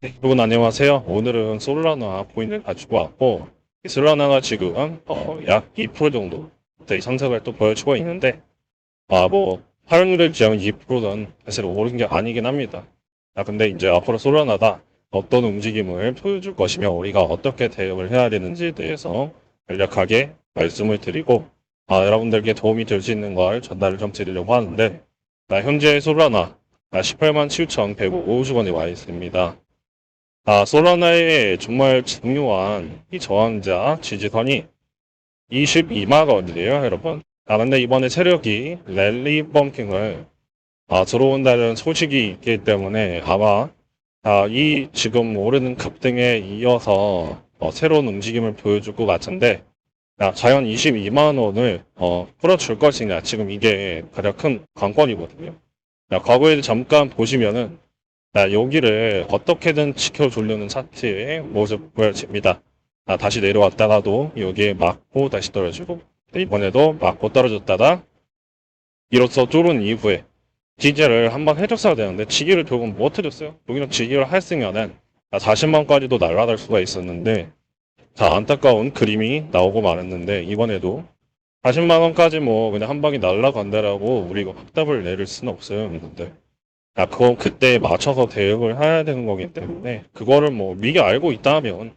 네, 여러분 안녕하세요. 오늘은 솔라나 코인을 가지고 왔고 이 솔라나가 지금 어, 약2% 정도 의 상승을 또 보여주고 있는데 아뭐 하락률을 지금 2%는 사실 오른 게 아니긴 합니다. 아 근데 이제 앞으로 솔라나가 어떤 움직임을 보여줄 것이며 우리가 어떻게 대응을 해야 되는지에 대해서 간략하게 말씀을 드리고 아, 여러분들께 도움이 될 수 있는 걸 전달을 좀 드리려고 하는데 나 현재 솔라나 18만 7,150원에 와 있습니다. 아, 솔라나의 정말 중요한 이 저항자 지지선이 22만 원이에요, 여러분. 아, 근데 이번에 세력이 랠리 펌핑을 아, 들어온다는 소식이 있기 때문에 아마 아, 이 지금 오르는 급등에 이어서 어, 새로운 움직임을 보여줄 것 같은데 아, 과연 22만 원을 어, 풀어줄 것이냐 지금 이게 가장 큰 관건이거든요. 아, 과거에 잠깐 보시면은 아, 여기를 어떻게든 지켜주려는 차트의 모습 보여집니다. 아, 다시 내려왔다가도 여기에 맞고 다시 떨어지고 이번에도 맞고 떨어졌다가 이로써 뚫은 이후에 지지를 한번 해줬어야 되는데 지지를 결국은 못 해줬어요. 여기는 지지를 했으면은 40만까지도 날아갈 수가 있었는데 자 안타까운 그림이 나오고 말았는데 이번에도 40만 원까지 뭐 그냥 한 방에 날아간다라고 우리가 확답을 내릴 수는 없어요. 근데 아, 그건 그때 맞춰서 대응을 해야 되는 거기 때문에, 그거를 뭐, 미리 알고 있다면,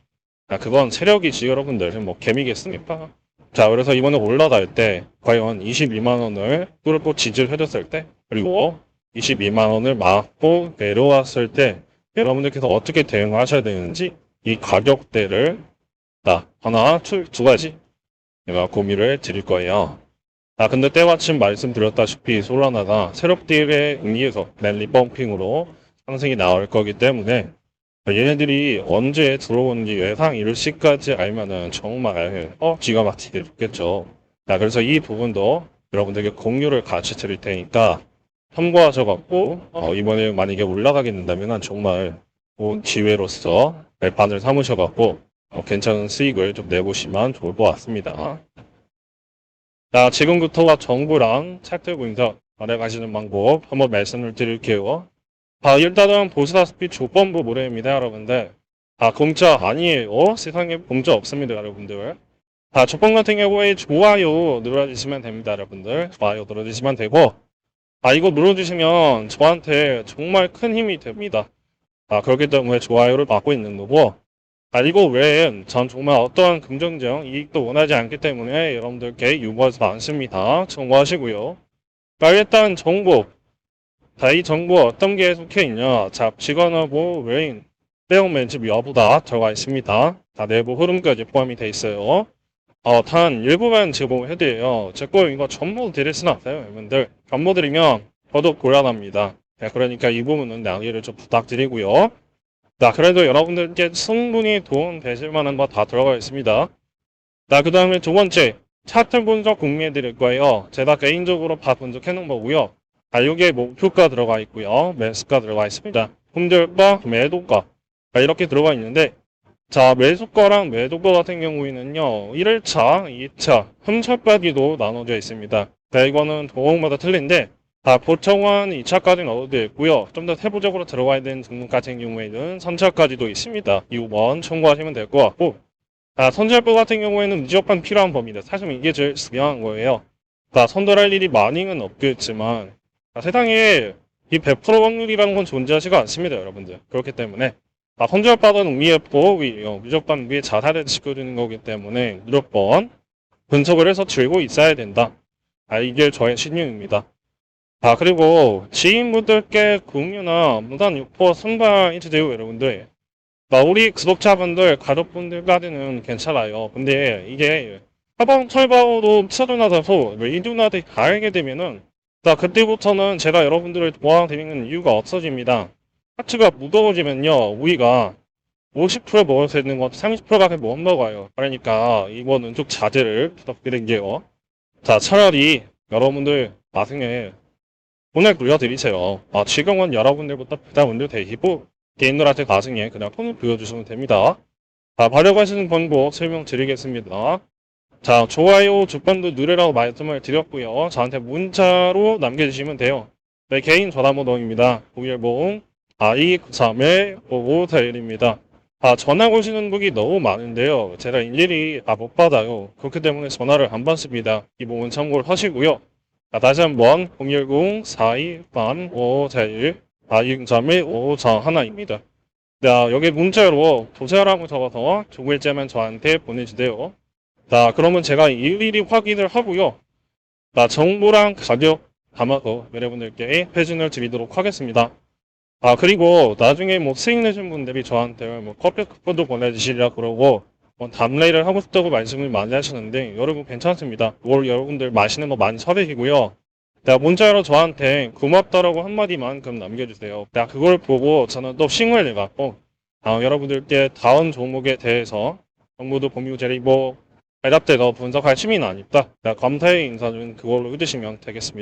아, 그건 세력이 지 여러분들, 뭐, 개미겠습니까? 자, 그래서 이번에 올라갈 때, 과연 22만 원을 뚫고 지지를 해줬을 때, 그리고 22만 원을 막고 내려왔을 때, 여러분들께서 어떻게 대응하셔야 되는지, 이 가격대를, 나, 하나, 둘, 두 가지, 고민을 드릴 거예요. 아, 근데 때마침 말씀드렸다시피 솔라나가 세력들에 의해서 랠리 펌핑으로 상승이 나올 거기 때문에 얘네들이 언제 들어오는지 예상 일시까지 알면은 정말 어 기가 막히게 좋겠죠. 자, 그래서 이 부분도 여러분들에게 공유를 같이 드릴 테니까 참고하셔갖고 어, 이번에 만약에 올라가게 된다면 정말 좋은 기회로서 발판을 삼으셔갖고 어, 괜찮은 수익을 좀 내보시면 좋을 것 같습니다. 자, 지금부터가 정부랑 차트 분석 알아가시는 방법 한번 말씀을 드릴게요. 아, 일단은 보시다시피 조건부 모델입니다, 여러분들. 아, 공짜 아니에요. 세상에 공짜 없습니다, 여러분들. 자, 조건 같은 경우에 좋아요 눌러주시면 됩니다, 여러분들. 좋아요 눌러주시면 되고, 아, 이거 눌러주시면 저한테 정말 큰 힘이 됩니다. 아, 그렇기 때문에 좋아요를 받고 있는 거고, 아, 이거 외엔 전 정말 어떠한 긍정적 이익도 원하지 않기 때문에 여러분들께 유보하지 않습니다. 참고하시고요. 자, 일단 정보. 자, 이 정보 어떤 게 속해 있냐. 자, 직원하고 외인, 빼용 면집 여부다 들어가 있습니다. 자, 내부 흐름까지 포함이 돼 있어요. 어, 단 일부만 제공해드려요. 제 거 이거 전부 드릴 수는 없어요, 여러분들. 전부 드리면 저도 곤란합니다. 네, 그러니까 이 부분은 양해를 좀 부탁드리고요. 자, 그래도 여러분들께 충분히 도움 되실 만한 거 다 들어가 있습니다. 자, 그 다음에 두 번째, 차트 분석 공유해 드릴 거예요. 제가 개인적으로 다 분석해 놓은 거고요. 아, 여기에 목표가 들어가 있고요. 매수가 들어가 있습니다. 품절가, 매도가. 아, 이렇게 들어가 있는데, 자, 매수가랑 매도가 같은 경우에는요, 1일차, 2차, 3차까지도 나눠져 있습니다. 자, 이거는 도움마다 틀린데, 자, 보청은 2차까지 넣어도 있고요. 좀 더 세부적으로 들어가야 되는 등록 같은 경우에는 3차까지도 있습니다. 이 5번 참고하시면 될 것 같고 자, 선절법 같은 경우에는 무조건 필요한 법입니다. 사실 이게 제일 중요한 거예요. 자, 선돌할 일이 많이는 없겠지만 자, 세상에 이 100% 확률이라는 건 존재하지가 않습니다, 여러분들. 그렇기 때문에 자, 선절법은 위에 법, 위, 어, 무조건 위에 자살을 지켜주는 거기 때문에 무조건 분석을 해서 들고 있어야 된다. 아, 이게 저의 신념입니다. 아, 그리고 지인분들께 공유나 무단 유포 선발해주세요, 여러분들. 아, 우리 구독자분들, 가족분들까지는 괜찮아요. 근데 이게 하방 철방으로 쳐들나서 이분한테 가게 되면은 자, 그때부터는 제가 여러분들을 도와드리는 이유가 없어집니다. 하트가 무거워지면요, 우리가 50% 먹을 수 있는 건 30%밖에 못 먹어요. 그러니까 이거는 좀 자제를 부탁드릴게요. 자, 차라리 여러분들 나중에 돈을 불려드리세요. 아, 지금은 여러분들부터 부담분들 되시고 개인들한테 나중에 그냥 돈을 불려주시면 됩니다. 자, 발효하시는 방법 설명드리겠습니다. 자, 좋아요 두 번도 누르라고 말씀을 드렸고요. 저한테 문자로 남겨주시면 돼요. 네, 개인 전화번호입니다. 010 4293의 5541입니다. 아, 전화 오시는 분이 너무 많은데요. 제가 일일이 다못 받아요. 그렇기 때문에 전화를 안 받습니다. 이 부분 참고를 하시고요. 자, 다시 한번 010-42-5541 4293의 5541입니다. 자, 여기 문자로 도세라고 적어서 두 글자만 저한테 보내주세요. 자, 그러면 제가 일일이 확인을 하고요. 자, 정보랑 가격 담아서 여러분들께 회진을 드리도록 하겠습니다. 아, 그리고 나중에 뭐 수익 내신 분들이 저한테 뭐 커피 쿠폰도 보내주시라 그러고 뭐 답례를 하고 싶다고 말씀을 많이 하시는데 여러분 괜찮습니다. 그걸 여러분들 맛있는 거 많이 사드시고요. 자, 문자로 저한테 고맙다라고 한마디만큼 남겨주세요. 자, 그걸 보고 저는 또 싱을 내갖고 아, 여러분들께 다음 종목에 대해서 공유 드리고 대답돼서 분석할 취미는 아닙니다. 자, 감사의 인사는 그걸로 해주시면 되겠습니다.